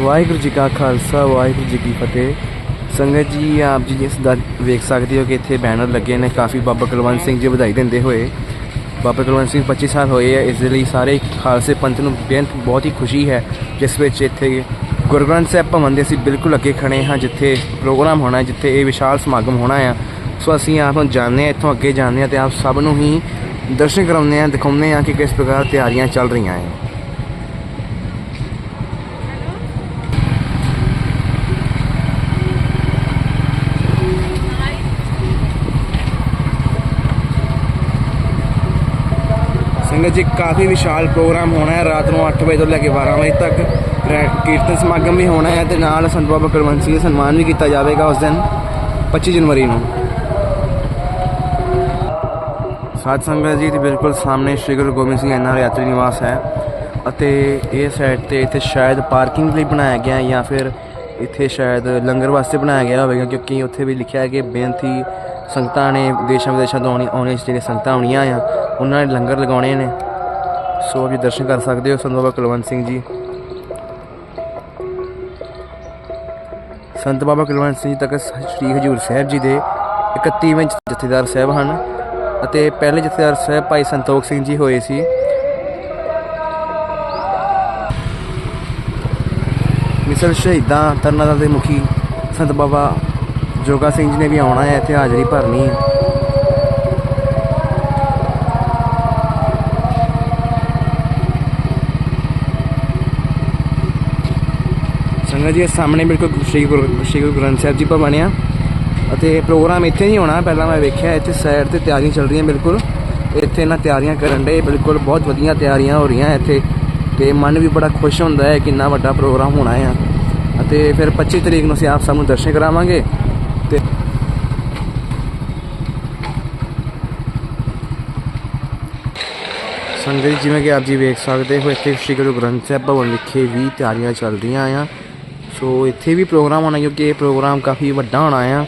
ਵਾਹਿਗੁਰੂ ਜੀ ਕਾ ਖਾਲਸਾ, ਵਾਹਿਗੁਰੂ ਜੀ ਕੀ ਫਤਿਹ। ਸੰਗਤ ਜੀ, ਆਪ ਜੀ ਜਿਸ ਦਾ ਵੇਖ ਸਕਦੇ ਹੋ ਕਿ ਇੱਥੇ ਬੈਨਰ ਲੱਗੇ ਨੇ, ਕਾਫੀ ਬਾਬਾ ਕੁਲਵੰਤ ਸਿੰਘ ਜੀ ਵਧਾਈ ਦਿੰਦੇ ਹੋਏ। ਬਾਬਾ ਕੁਲਵੰਤ ਸਿੰਘ 25 ਸਾਲ ਹੋਏ ਆ, ਇਸ ਦੇ ਲਈ ਸਾਰੇ ਖਾਲਸੇ ਪੰਥ ਨੂੰ ਬੇਅੰਤ, ਬਹੁਤ ਹੀ ਖੁਸ਼ੀ ਹੈ, ਜਿਸ ਵਿੱਚ ਇੱਥੇ ਗੁਰੂ ਗ੍ਰੰਥ ਸਾਹਿਬ ਭਵਨ ਦੇ ਅਸੀਂ ਬਿਲਕੁਲ ਅੱਗੇ ਖੜੇ ਹਾਂ, ਜਿੱਥੇ ਪ੍ਰੋਗਰਾਮ ਹੋਣਾ ਹੈ ਜਿੱਥੇ ਇਹ ਵਿਸ਼ਾਲ ਸਮਾਗਮ ਹੋਣਾ ਆ। ਸੋ ਅਸੀਂ ਆਪ ਨੂੰ ਜਾਣਦੇ ਹਾਂ, ਇੱਥੋਂ ਅੱਗੇ ਜਾਣਦੇ ਹਾਂ ਤੇ ਆਪ ਸਭ ਨੂੰ ਹੀ ਦਰਸ਼ਨ ਕਰਾਉਂਦੇ ਹਾਂ, ਦਿਖਾਉਂਦੇ ਹਾਂ ਕਿ ਕਿਸ ਪ੍ਰਕਾਰ ਤਿਆਰੀਆਂ ਚੱਲ ਰਹੀਆਂ ਹੈ ਸੰਗਤ ਜੀ, ਕਾਫੀ ਵਿਸ਼ਾਲ ਪ੍ਰੋਗਰਾਮ ਹੋਣਾ ਹੈ। ਰਾਤ ਨੂੰ 8 ਵਜੇ ਤੋਂ ਲੈ ਕੇ 12 ਵਜੇ ਤੱਕ ਕੀਰਤਨ ਸਮਾਗਮ ਵੀ ਹੋਣਾ ਹੈ ਤੇ ਨਾਲ ਸੰਤ ਬਾਬਾ ਕੁਲਵੰਤ ਸਿੰਘ ਦਾ ਸਨਮਾਨ ਵੀ ਕੀਤਾ ਜਾਵੇਗਾ ਉਸ ਦਿਨ 25 ਜਨਵਰੀ ਨੂੰ। ਸਾਧ ਸੰਗਤ ਜੀ ਦੇ ਬਿਲਕੁਲ ਸਾਹਮਣੇ ਸ਼੍ਰੀ ਗੁਰੂ ਗੋਬਿੰਦ ਸਿੰਘ ਐਨਆਰ ਯਾਤਰੀ ਨਿਵਾਸ ਹੈ ਅਤੇ ਇਹ ਸਾਈਡ ਤੇ ਇੱਥੇ ਸ਼ਾਇਦ ਪਾਰਕਿੰਗ ਲਈ ਬਣਾਇਆ ਗਿਆ ਹੈ ਜਾਂ ਫਿਰ ਇੱਥੇ ਸ਼ਾਇਦ ਲੰਗਰ ਵਾਸਤੇ ਬਣਾਇਆ ਗਿਆ ਹੋਵੇਗਾ, ਕਿਉਂਕਿ ਉੱਥੇ ਵੀ ਲਿਖਿਆ ਹੈ ਕਿ ਬੇਨਤੀ ਸੰਗਤਾਂ ਨੇ ਦੇਸ਼ਾਂ ਵਿਦੇਸ਼ਾਂ ਤੋਂ ਆਉਣੀ ਆਉਣੇ ਜਿਹੜੇ ਸੰਗਤਾਂ ਆਉਣੀਆਂ ਆ, ਉਹਨਾਂ ਨੇ ਲੰਗਰ ਲਗਾਉਣੇ ਨੇ। ਸੋ ਵੀ ਦਰਸ਼ਨ ਕਰ ਸਕਦੇ ਹੋ ਸੰਤ ਬਾਬਾ ਕੁਲਵੰਤ ਸਿੰਘ ਜੀ। ਸੰਤ ਬਾਬਾ ਕੁਲਵੰਤ ਸਿੰਘ ਜੀ ਤੱਕ ਸ੍ਰੀ ਹਜੂਰ ਸਾਹਿਬ ਜੀ ਦੇ 31ਵੇਂ ਜਥੇਦਾਰ ਸਾਹਿਬ ਹਨ ਅਤੇ ਪਹਿਲੇ ਜਥੇਦਾਰ ਸਾਹਿਬ ਭਾਈ ਸੰਤੋਖ ਸਿੰਘ ਜੀ ਹੋਏ ਸੀ। ਮਿਸਲ ਸ਼ਹੀਦਾਂ ਤਰਨਾਦਲ ਦੇ ਮੁਖੀ ਸੰਤ ਬਾਬਾ ਜੋਗਾ ਸਿੰਘ ਜੀ ਨੇ ਵੀ ਆਉਣਾ ਹੈ ਇੱਥੇ, ਹਾਜ਼ਰੀ ਭਰਨੀ ਹੈ। ਸੰਗਤ ਜੀ ਇਹ ਸਾਹਮਣੇ ਬਿਲਕੁਲ ਸ਼੍ਰੀ ਗੁਰੂ ਸ਼੍ਰੀ ਗੁਰੂ ਗ੍ਰੰਥ ਸਾਹਿਬ ਜੀ ਭਵਨ ਆ ਅਤੇ ਪ੍ਰੋਗਰਾਮ ਇੱਥੇ ਨਹੀਂ ਹੋਣਾ, ਪਹਿਲਾਂ ਮੈਂ ਵੇਖਿਆ, ਇੱਥੇ ਸਾਈਡ ਤੇ ਤਿਆਰੀਆਂ ਚੱਲ ਰਹੀਆਂ ਬਿਲਕੁਲ। ਇੱਥੇ ਨਾ ਤਿਆਰੀਆਂ ਕਰਨ ਦੇ ਬਿਲਕੁਲ ਬਹੁਤ ਵਧੀਆ ਤਿਆਰੀਆਂ ਹੋ ਰਹੀਆਂ ਇੱਥੇ ਤੇ ਮਨ ਵੀ ਬੜਾ ਖੁਸ਼ ਹੁੰਦਾ ਹੈ ਕਿੰਨਾ ਵੱਡਾ ਪ੍ਰੋਗਰਾਮ ਹੋਣਾ ਆ। ਅਤੇ ਫਿਰ 25 ਤਰੀਕ ਨੂੰ ਅਸੀਂ ਆਪ ਸਾਨੂੰ ਦਰਸ਼ਨ ਕਰਾਵਾਂਗੇ। ਤੇ ਸੰਗਤ ਜਿਵੇਂ ਕਿ ਆਪ ਜੀ ਵੇਖ ਸਕਦੇ ਹੋ, ਇੱਥੇ ਸ਼੍ਰੀ ਗੁਰੂ ਗ੍ਰੰਥ ਸਾਹਿਬ ਭਵਨ ਵਿਖੇ ਵੀ ਤਿਆਰੀਆਂ ਚੱਲ ਰਹੀਆਂ ਆ। ਸੋ ਇੱਥੇ ਵੀ ਪ੍ਰੋਗਰਾਮ ਹੋਣਾ, ਕਿਉਂਕਿ ਇਹ ਪ੍ਰੋਗਰਾਮ ਕਾਫੀ ਵੱਡਾ ਹੋਣਾ ਆ।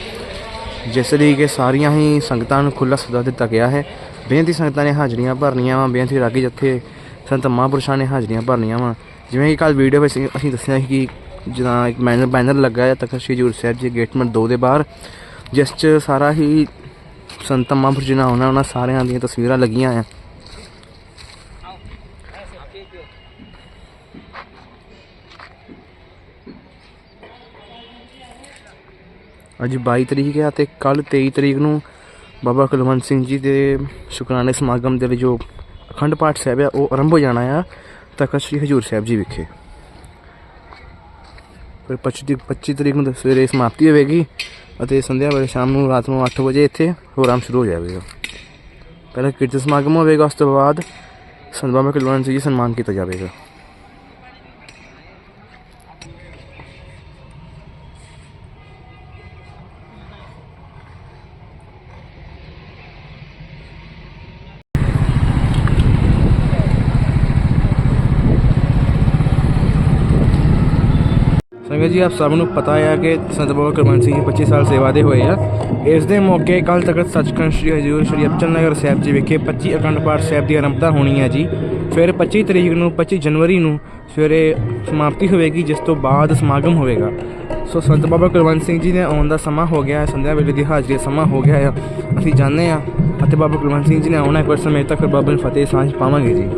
ਜਿਸ ਲਈ ਕਿ ਸਾਰੀਆਂ ਹੀ ਸੰਗਤਾਂ ਨੂੰ ਖੁੱਲ੍ਹਾ ਸੱਦਾ ਦਿੱਤਾ ਗਿਆ ਹੈ। ਬੇਨਤੀ ਸੰਗਤਾਂ ਨੇ ਹਾਜ਼ਰੀਆਂ ਭਰਨੀਆਂ ਵਾ। ਬੇਨਤੀ ਰਾਗੀ ਜੱਥੇ ਸੰਤ ਮਹਾਂਪੁਰਸ਼ਾਂ ਨੇ ਹਾਜ਼ਰੀਆਂ ਭਰਨੀਆਂ ਵਾ। ਜਿਵੇਂ ਕਿ ਕੱਲ ਵੀਡੀਓ ਵਿੱਚ ਅਸੀਂ ਦੱਸਿਆ ਸੀ ਕਿ ਜਿੱਦਾਂ ਇੱਕ ਬੈਨਰ ਬੈਨਰ ਲੱਗਾ ਹੈ ਤਖਤ ਸ਼੍ਰੀ ਹਜ਼ੂਰ ਸਾਹਿਬ ਜੀ ਗੇਟ ਨੰਬਰ 2 ਦੇ ਬਾਹਰ, ਜਿਸ 'ਚ ਸਾਰਾ ਹੀ ਸੰਤ ਮਹਾਂਪੁਰਸ਼ ਜੀ ਨਾਲ ਉਹਨਾਂ ਉਹਨਾਂ ਸਾਰਿਆਂ ਦੀਆਂ ਤਸਵੀਰਾਂ ਲੱਗੀਆਂ ਆ। ਅੱਜ 22 ਤਰੀਕ ਹੈ ਤੇ ਕੱਲ 23 ਤਰੀਕ ਨੂੰ ਬਾਬਾ ਕੁਲਵੰਤ ਸਿੰਘ ਜੀ ਦੇ ਸ਼ੁਕਰਾਨੇ ਸਮਾਗਮ ਦੇ ਲਈ ਜੋ ਅਖੰਡ ਪਾਠ ਸਾਹਿਬ ਆ, ਉਹ ਆਰੰਭ ਹੋ ਜਾਣਾ ਆ ਤਖਤ ਸ੍ਰੀ ਹਜੂਰ ਸਾਹਿਬ ਜੀ ਵਿਖੇ। ਫਿਰ 25 ਦੀ- 25 ਤਰੀਕ ਨੂੰ ਸਵੇਰੇ ਸਮਾਪਤੀ ਹੋਵੇਗੀ ਅਤੇ ਸੰਧਿਆ ਵੇਲੇ ਸ਼ਾਮ ਨੂੰ ਰਾਤ ਨੂੰ 8 ਵਜੇ ਇੱਥੇ ਪ੍ਰੋਗਰਾਮ ਸ਼ੁਰੂ ਹੋ ਜਾਵੇਗਾ। ਪਹਿਲਾਂ ਕੀਰਤਨ ਸਮਾਗਮ ਹੋਵੇਗਾ, ਉਸ ਤੋਂ ਬਾਅਦ ਸੰਤ ਬਾਬਾ ਕੁਲਵੰਤ ਸਿੰਘ ਜੀ ਸਨਮਾਨ ਕੀਤਾ ਜਾਵੇਗਾ। ਸੰਗਤ ਜੀ ਆਪ ਸਭ ਨੂੰ ਪਤਾ ਹੈ ਕਿ ਸੰਤ ਬਾਬਾ ਕੁਲਵੰਤ ਸਿੰਘ ਜੀ 25 ਸਾਲ ਸੇਵਾ ਦੇ ਹੋਏ ਆ। ਇਸ ਦੇ ਮੌਕੇ ਕੱਲ ਤਖਤ ਸੱਚਖੰਡ ਸ੍ਰੀ ਹਜ਼ੂਰ ਸ੍ਰੀ ਅਬਚਲ ਨਗਰ ਸਾਹਿਬ ਜੀ ਵਿਖੇ 25 ਅਖੰਡ ਪਾਠ ਸਾਹਿਬ ਦੀ ਆਰੰਭਤਾ ਹੋਣੀ ਹੈ ਜੀ। ਫਿਰ 25 ਤਰੀਕ ਨੂੰ 25 ਜਨਵਰੀ ਨੂੰ ਸਵੇਰੇ ਸਮਾਪਤੀ ਹੋਵੇਗੀ, ਜਿਸ ਤੋਂ ਬਾਅਦ ਸਮਾਗਮ ਹੋਵੇਗਾ। ਸੋ ਸੰਤ ਬਾਬਾ ਕੁਲਵੰਤ ਸਿੰਘ ਜੀ ਦੇ ਆਉਣ ਦਾ ਸਮਾਂ ਹੋ ਗਿਆ ਹੈ, ਸੰਧਿਆ ਵੇਲੇ ਦੀ ਹਾਜ਼ਰੀ ਦਾ ਸਮਾਂ ਹੋ ਗਿਆ ਹੈ ਅਸੀਂ ਜਾਣਦੇ ਹਾਂ ਅਤੇ ਬਾਬਾ ਕੁਲਵੰਤ ਸਿੰਘ ਜੀ ਨੇ ਆਉਣਾ ਹੈ, ਕੁਝ ਸਮੇਂ ਤੱਕ ਬਾਬਾ ਨੂੰ ਫਤਿਹ ਸਾਂਝ ਪਾਵਾਂਗੇ ਜੀ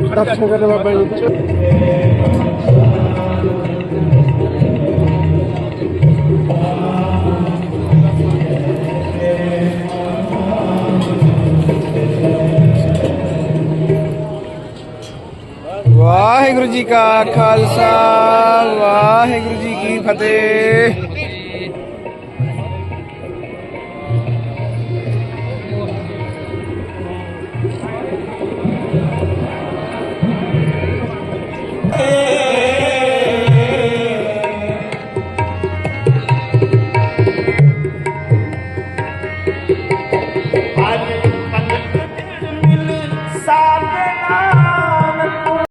ਜੀ ਵਾਹਿਗੁਰੂ ਜੀ ਕਾ ਖਾਲਸਾ ਵਾਹਿਗੁਰੂ ਜੀ ਕੀ ਫਤਿਹ।